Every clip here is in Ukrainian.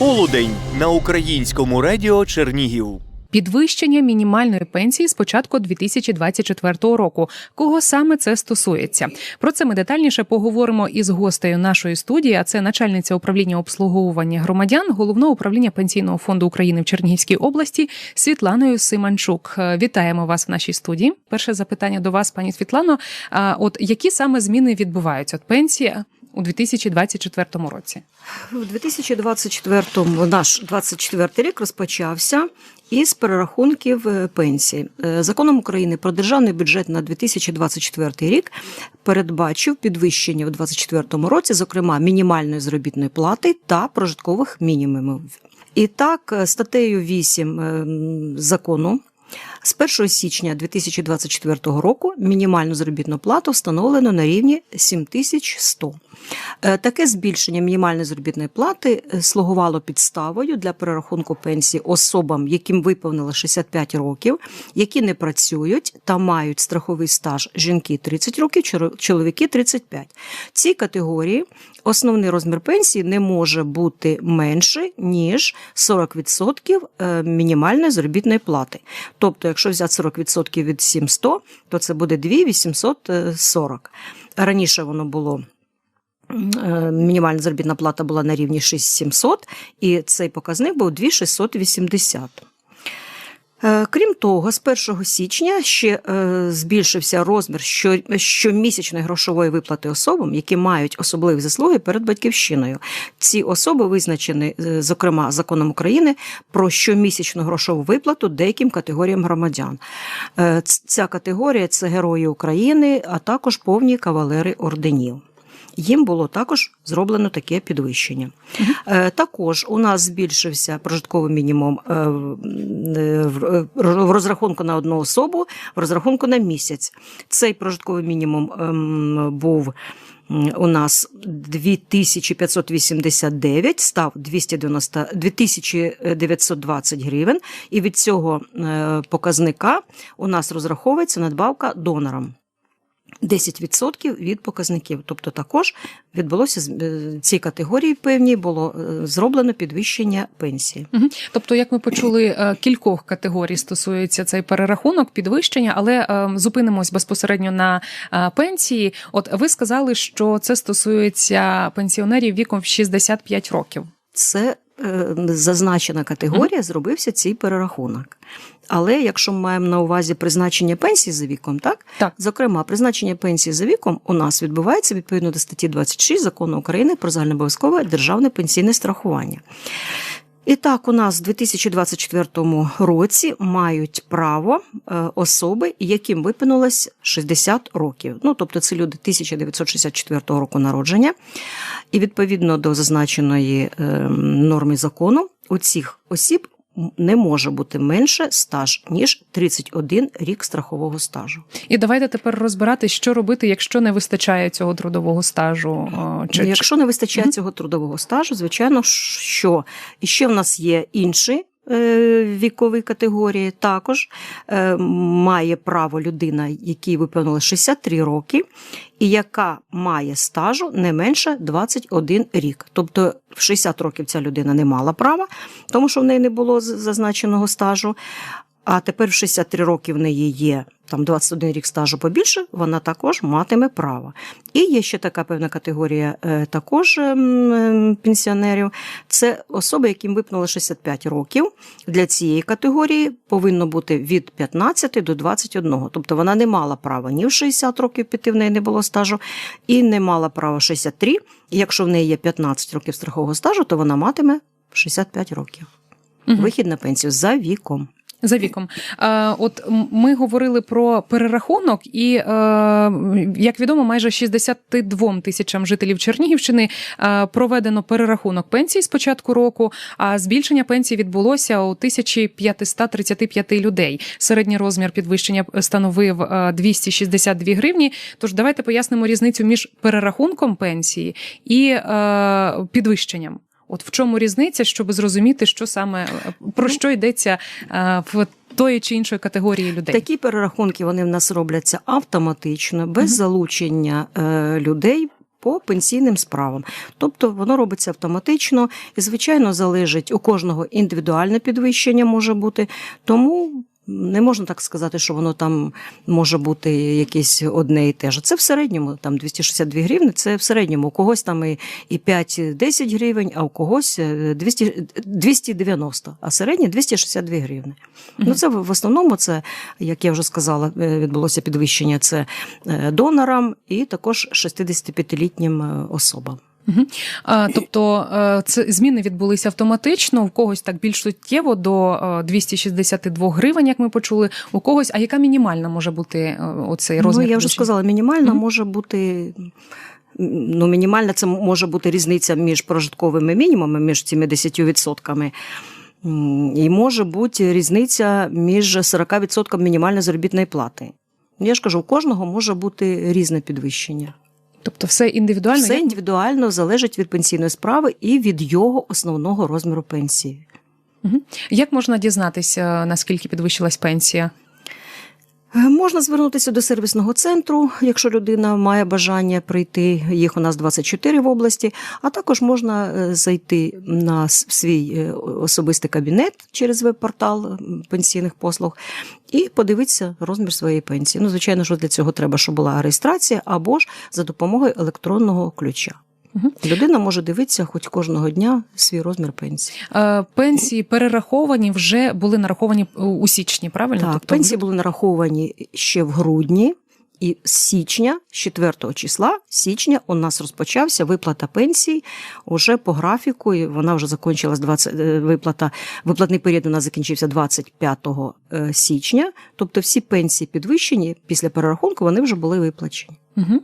Полудень на українському радіо Чернігів. Підвищення мінімальної пенсії з початку 2024 року. Кого саме це стосується? Про це ми детальніше поговоримо із гостею нашої студії. А це начальниця управління обслуговування громадян головного управління пенсійного фонду України в Чернігівській області Світланою Симанчук. Е, Вітаємо вас в нашій студії. Перше запитання до вас, пані Світлано. А от які саме зміни відбуваються? От пенсія у 2024 році? У 2024-му наш 24 рік розпочався із перерахунків е, пенсій. Е, Законом України про державний бюджет на 2024 рік передбачив підвищення у 2024 році, зокрема мінімальної заробітної плати та прожиткових мінімумів. І так, е, статтею 8 е, закону з 1 січня 2024 року мінімальну заробітну плату встановлено на рівні 7100. Е, Таке збільшення мінімальної заробітної плати е, слугувало підставою для перерахунку пенсії особам, яким виповнило 65 років, які не працюють та мають страховий стаж жінки 30 років, чоловіки 35. Ці категорії основний розмір пенсії не може бути менше, ніж 40% е, мінімальної заробітної плати. Тобто, якщо взяти 40% від 700, то це буде 2840. Раніше воно було Е, мінімальна заробітна плата була на рівні 6700, і цей показник був 2680. Е, Крім того, з 1 січня ще е, збільшився розмір щомісячної грошової виплати особам, які мають особливі заслуги перед батьківщиною. Ці особи визначені, е, зокрема, законом України про щомісячну грошову виплату деяким категоріям громадян. Ця категорія це герої України, а також повні кавалери орденів їм було також зроблено таке підвищення. Е, Також у нас збільшився прожитковий мінімум е, в- е, в розрахунку на одну особу, в розрахунку на місяць. Цей прожитковий мінімум ем, був. У нас 2589, став 290, 2920 гривень, і від цього показника у нас розраховується надбавка донорам. 10% від показників. Тобто також відбулося з- е, цій категорії певній було е, зроблено підвищення пенсії. Мгм. Тобто, як ми почули, е, кількох категорій стосується цей перерахунок, підвищення, але е, зупинимось безпосередньо на е, пенсії. От ви сказали, що це стосується пенсіонерів віком в 65 років. Це зазначена категорія, зробився цей перерахунок. Але якщо ми маємо на увазі призначення пенсії за віком, так? Так. Зокрема, призначення пенсії за віком у нас відбувається відповідно до статті 26 закону України про загальнообов'язкове державне пенсійне страхування. І так, у нас в 2024 році мають право е, особи, яким виповнилось 60 років. Ну, тобто це люди 1964 року народження. І відповідно до зазначеної е, норми закону, у цих осіб не може бути менше стаж, ніж 31 рік страхового стажу. І давайте тепер розбирати, що робити, якщо не вистачає цього трудового стажу. Чи, Ну, Якщо не вистачає цього трудового стажу, звичайно, що і ще в нас є інші. Е, Вікові категорії також е, має право людина, якій виповнилось 63 роки, і яка має стажу не менше 21 рік. Тобто в 60 років ця людина не мала права, тому що в неї не було зазначеного стажу. А тепер в 63 роки в неї є там 21 рік стажу побільше, вона також матиме право. І є ще така певна категорія е, також ем, ем, пенсіонерів. Це особи, яким випнуло 65 років. Для цієї категорії повинно бути від 15 до 21. Тобто вона не мала права ні в 60 років піти, в неї не було стажу, і не мала права 63. І якщо в неї є 15 років страхового стажу, то вона матиме 65 років. Мгм. Вихід на пенсію за віком. За віком. Е, От ми говорили про перерахунок, і е, як відомо, майже 62 тисячам жителів Чернігівщини е, проведено перерахунок пенсій з початку року. А збільшення пенсій відбулося у 1535 людей. Середній розмір підвищення становив е, 262 гривні. Тож давайте пояснимо різницю між перерахунком пенсії і підвищенням. От в чому різниця, щоб зрозуміти, що саме е, про що йдеться е, в тої чи іншої категорії людей. Такі перерахунки вони в нас робляться автоматично, без залучення е, людей. по пенсійним справам. Тобто воно робиться автоматично і, звичайно, залежить у кожного індивідуальне підвищення може бути. Тому не можна так сказати, що воно там може бути якесь одне і те ж. Це в середньому там 262 гривні, це в середньому. У когось там і, і 5-10 гривень, а у когось е, 200, 290, а середнє 262 гривні. Ну, це в основному це, як я вже сказала, е, відбулося підвищення це е, донорам і також 65-літнім е, особам. А, тобто е, це зміни відбулися автоматично, у когось так більш суттєво до е, 262 гривень, як ми почули, у когось. А яка мінімальна може бути е, оцей розмір? Ну, я вже сказала, мінімальна Мгм. може бути. Ну, мінімальна це може бути різниця між прожитковими мінімумами, між цими 10%. І може бути різниця між 40% мінімальної заробітної плати. Я ж кажу, у кожного може бути різне підвищення. Тобто все індивідуально. Все індивідуально залежить від пенсійної справи і від його основного розміру пенсії. Як можна дізнатися, наскільки підвищилась пенсія? Е, Можна звернутися до сервісного центру, якщо людина має бажання прийти. Їх у нас 24 в області. А також можна е, зайти на свій е, особистий кабінет через веб-портал пенсійних послуг і подивитися розмір своєї пенсії. Ну, звичайно, що для цього треба, щоб була реєстрація або ж за допомогою електронного ключа. Мгм. Людина може дивитися хоч кожного дня свій розмір пенсії. Е, Пенсії перераховані вже були нараховані у- у січні, правильно? Так, тобто, пенсії були нараховані ще в грудні, і з січня, з 4 числа січня, у нас розпочався виплата пенсій уже по графіку. І вона вже закінчилась 20, е, виплата. Виплатний період у нас закінчився 25 е, січня. Тобто всі пенсії підвищені після перерахунку, вони вже були виплачені. Угу.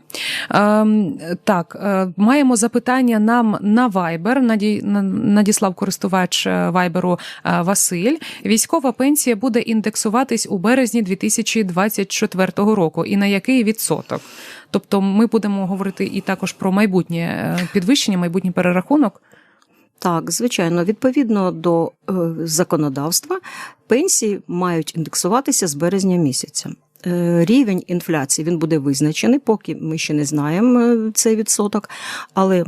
Ем, так, е, маємо запитання нам на Viber. Наді, надіслав користувач е, Вайберу е, Василь. Військова пенсія буде індексуватись у березні 2024 року. І на який відсоток? Тобто, ми будемо говорити і також про майбутнє е, підвищення, майбутній перерахунок. Так, звичайно, відповідно до е, законодавства, пенсії мають індексуватися з березня місяця. Е, Рівень інфляції він буде визначений, поки ми ще не знаємо е, цей відсоток, але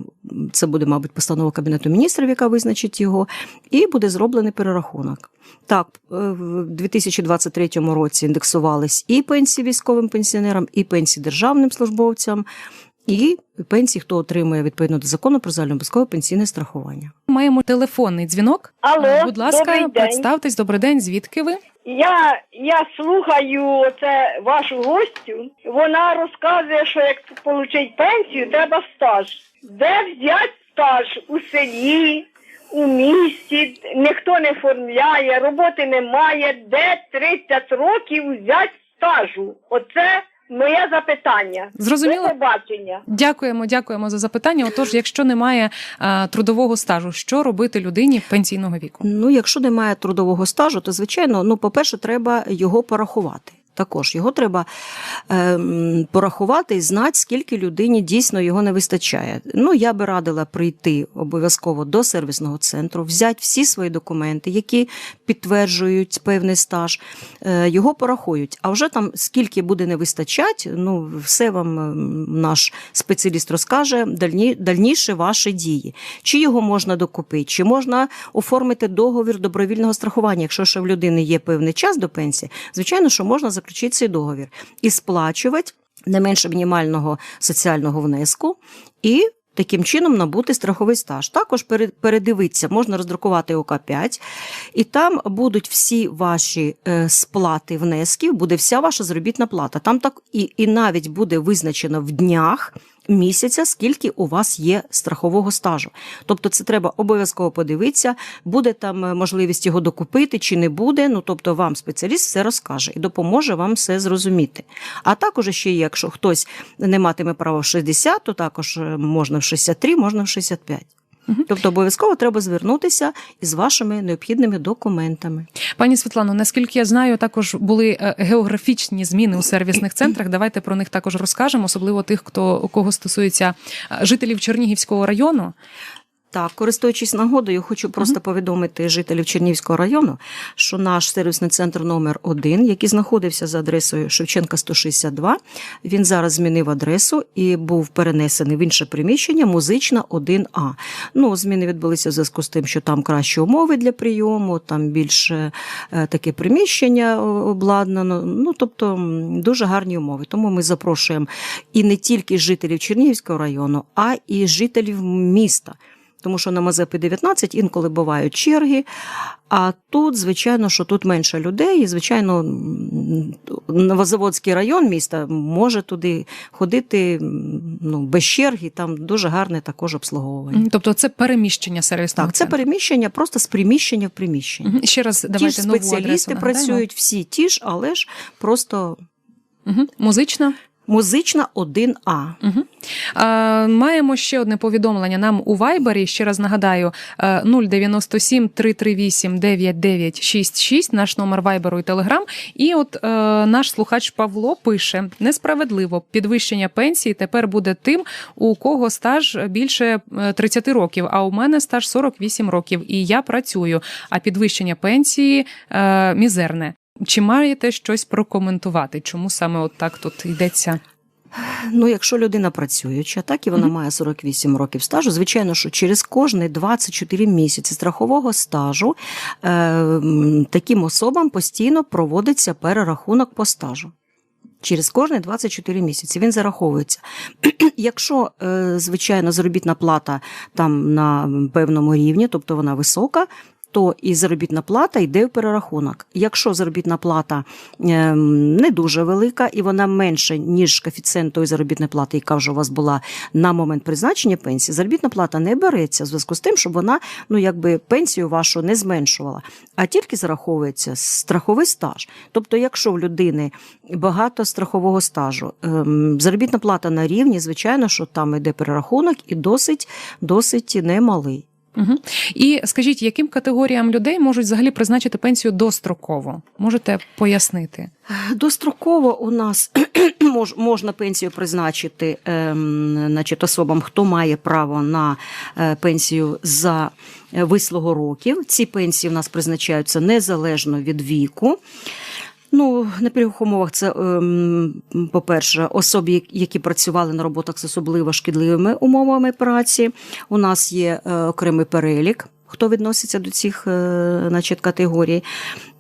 це буде, мабуть, постанова Кабінету міністрів, яка визначить його, і буде зроблений перерахунок. Так, е, в 2023 році індексувались і пенсії військовим пенсіонерам, і пенсії державним службовцям, і пенсії, хто отримує відповідно до закону про загальнообов'язкове пенсійне страхування. Маємо телефонний дзвінок. Алло, Будь ласка, добрий день. представтесь, добрий день. Звідки ви? Я, я слухаю це вашу гостю. Вона розказує, що як отримати пенсію, треба стаж. Де взяти стаж у селі, у місті, ніхто не оформляє, роботи немає. Де 30 років взяти стажу? Оце моє запитання. Зрозуміло. бачення. Дякуємо, дякуємо за запитання. Отож, якщо немає а, трудового стажу, що робити людині пенсійного віку? Ну, якщо немає трудового стажу, то звичайно, ну, по-перше, треба його порахувати. Також його треба ем, порахувати і знати, скільки людині дійсно його не вистачає. Ну, я би радила прийти обов'язково до сервісного центру, взяти всі свої документи, які підтверджують певний стаж, е, його порахують. А вже там скільки буде не вистачати, ну все вам ем, наш спеціаліст розкаже дальні, дальніше ваші дії. Чи його можна докупити, чи можна оформити договір добровільного страхування, якщо ще в людини є певний час до пенсії, звичайно, що можна заключити цей договір і сплачувати не менше мінімального соціального внеску і. Таким чином набути страховий стаж. Також передивитися, можна роздрукувати ОК5, і там будуть всі ваші е, сплати внесків, буде вся ваша заробітна плата. Там так і, і навіть буде визначено в днях місяця, скільки у вас є страхового стажу. Тобто, це треба обов'язково подивитися, буде там е, можливість його докупити чи не буде. Ну тобто, вам спеціаліст все розкаже і допоможе вам все зрозуміти. А також ще, якщо хтось не матиме права в 60, то також е, можна в 63, можна в 65. Тобто обов'язково треба звернутися із вашими необхідними документами. Пані Світлано, наскільки я знаю, також були е, географічні зміни у сервісних центрах. Давайте про них також розкажемо, особливо тих, хто кого стосується е, жителів Чернігівського району. Так, користуючись нагодою, хочу просто повідомити жителів Чернівського району, що наш сервісний центр номер 1 який знаходився за адресою Шевченка 162, він зараз змінив адресу і був перенесений в інше приміщення музична 1А. Ну, зміни відбулися в зв'язку з тим, що там кращі умови для прийому, там більше е, таке приміщення обладнано. Ну, тобто дуже гарні умови. Тому ми запрошуємо і не тільки жителів Чернігівського району, а і жителів міста. Тому що на Мазепи 19 інколи бувають черги. А тут, звичайно, що тут менше людей, і, звичайно, Новозаводський район міста може туди ходити ну, без черги, там дуже гарне також обслуговування. Тобто це переміщення сервісного Так, це переміщення просто з приміщення в приміщення. Мгм. Ще раз Ті давайте ж нову спеціалісти нагадаємо. працюють всі ті ж, але ж просто Мгм. Музична. Музична 1А. Угу. А, маємо ще одне повідомлення нам у Вайбері. Ще раз нагадаю: е, 097 338 9966, наш номер Вайберу і Телеграм. І от е, наш слухач Павло пише: несправедливо підвищення пенсії тепер буде тим, у кого стаж більше е, 30 років. А у мене стаж 48 років, і я працюю. А підвищення пенсії е, мізерне. Чи маєте щось прокоментувати? Чому саме от так тут йдеться? Ну, якщо людина працююча, так і вона Мгм. має 48 років стажу. Звичайно, що через кожні 24 місяці страхового стажу е, таким особам постійно проводиться перерахунок по стажу. Через кожні 24 місяці він зараховується. Якщо, е, звичайно, заробітна плата там на певному рівні, тобто вона висока, то і заробітна плата йде в перерахунок. Якщо заробітна плата ем, не дуже велика і вона менше, ніж коефіцієнт тої заробітної плати, яка вже у вас була на момент призначення пенсії, заробітна плата не береться в зв'язку з тим, щоб вона ну, якби пенсію вашу не зменшувала, а тільки зараховується страховий стаж. Тобто, якщо в людини багато страхового стажу, ем, заробітна плата на рівні, звичайно, що там йде перерахунок і досить, досить немалий. Угу. І скажіть, яким категоріям людей можуть взагалі призначити пенсію достроково? Можете пояснити? Достроково у нас мож, можна пенсію призначити ем, значить, особам, хто має право на е, пенсію за е, вислугу років. Ці пенсії в нас призначаються незалежно від віку. Ну, на пільгових умовах це, ем, по-перше, особи, які працювали на роботах з особливо шкідливими умовами праці. У нас є е, окремий перелік, хто відноситься до цих е, значить, категорій.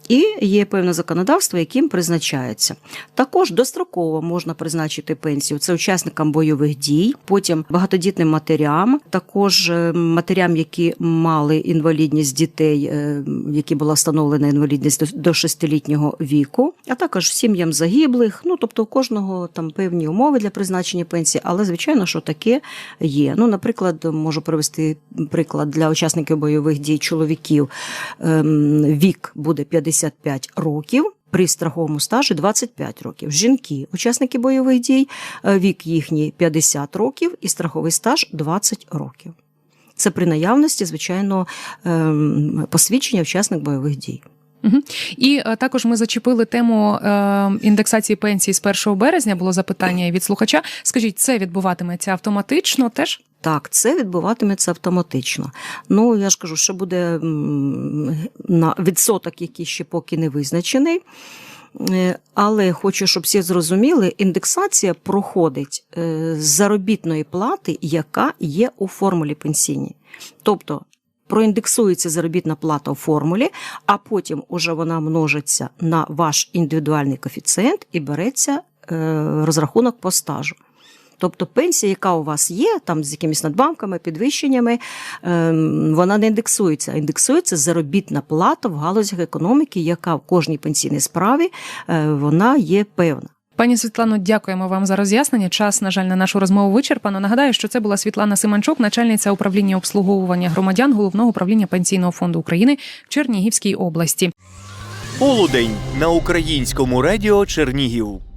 І є певне законодавство, яким призначається. Також достроково можна призначити пенсію. Це учасникам бойових дій, потім багатодітним матерям, також е, матерям, які мали інвалідність дітей, е, які була встановлена інвалідність до- шестилітнього віку, а також сім'ям загиблих. Ну тобто у кожного там певні умови для призначення пенсії, але звичайно, що таке є. Ну, наприклад, можу привести приклад для учасників бойових дій чоловіків. Ем, Вік буде 55 років. При страховому стажі 25 років. Жінки, учасники бойових дій, е, вік їхній 50 років і страховий стаж 20 років. Це при наявності, звичайно, ем, посвідчення учасник бойових дій. Угу. І е, також ми зачепили тему е, індексації пенсії з 1 березня. Було запитання від слухача. Скажіть, це відбуватиметься автоматично теж? Так, це відбуватиметься автоматично. Ну, я ж кажу, що буде на відсоток, який ще поки не визначений. Е, Але хочу, щоб всі зрозуміли, індексація проходить е, з заробітної плати, яка є у формулі пенсійній. Тобто проіндексується заробітна плата у формулі, а потім уже вона множиться на ваш індивідуальний коефіцієнт і береться е, розрахунок по стажу. Тобто пенсія, яка у вас є, там з якимись надбавками, підвищеннями, ем, вона не індексується, а індексується заробітна плата в галузях економіки, яка в кожній пенсійній справі е, вона є певна. Пані Світлано, дякуємо вам за роз'яснення. Час, на жаль, на нашу розмову вичерпано. Нагадаю, що це була Світлана Симанчук, начальниця управління обслуговування громадян головного управління пенсійного фонду України в Чернігівській області. Полудень на українському радіо Чернігів.